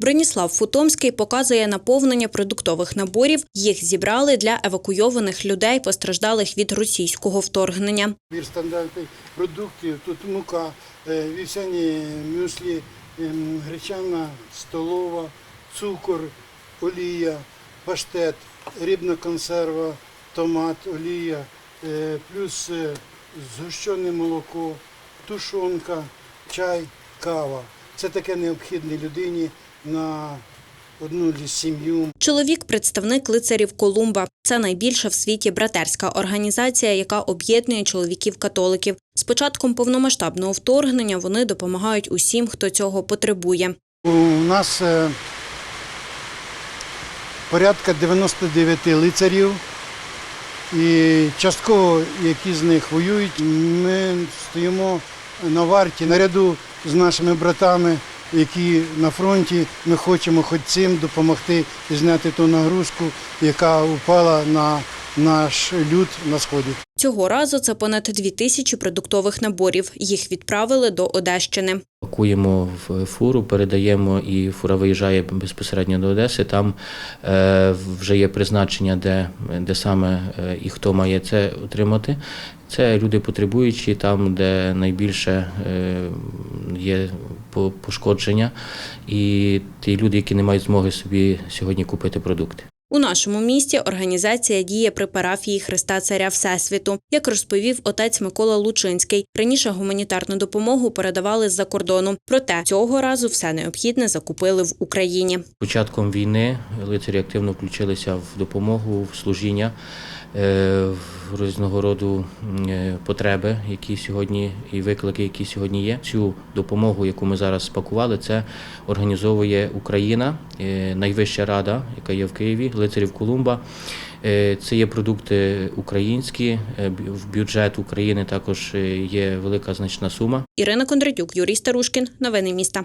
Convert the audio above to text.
Броніслав Футомський показує наповнення продуктових наборів. Їх зібрали для евакуйованих людей, постраждалих від російського вторгнення. Бір стандартних продуктів, тут мука, е, вівсяні мюслі, ем, гречана столова, цукор, олія, паштет, рибна консерва, томат, олія, е, плюс е, згущене молоко, тушонка, чай, кава. Це таке необхідне людині на одну сім'ю. Чоловік представник лицарів Колумба. Це найбільша в світі братерська організація, яка об'єднує чоловіків-католиків. З початком повномасштабного вторгнення вони допомагають усім, хто цього потребує. У нас е, порядка 99 лицарів, і частково які з них воюють. Ми стоїмо на варті наряду з нашими братами, які на фронті. Ми хочемо хоч цим допомогти зняти ту нагрузку, яка впала на наш люд на сході. Цього разу це понад дві тисячі продуктових наборів. Їх відправили до Одещини. Пакуємо в фуру, передаємо, і фура виїжджає безпосередньо до Одеси. Там е, вже є призначення, де, де саме е, і хто має це отримати. Це люди потребуючі, там, де найбільше е, є пошкодження, і ті люди, які не мають змоги собі сьогодні купити продукти. У нашому місті організація діє при парафії Христа Царя Всесвіту. Як розповів отець Микола Лучинський, раніше гуманітарну допомогу передавали з-за кордону. Проте цього разу все необхідне закупили в Україні. Початком війни лицарі активно включилися в допомогу, в служіння, е, в різного роду е, потреби, які сьогодні і виклики, які сьогодні є. Цю допомогу, яку ми зараз спакували, це організовує Україна, е, найвища рада, яка є в Києві, лицарів Колумба. Е, Це є продукти українські, е, в бюджет України також е, є велика значна сума. Ірина Кондратюк, Юрій Старушкін. Новини міста.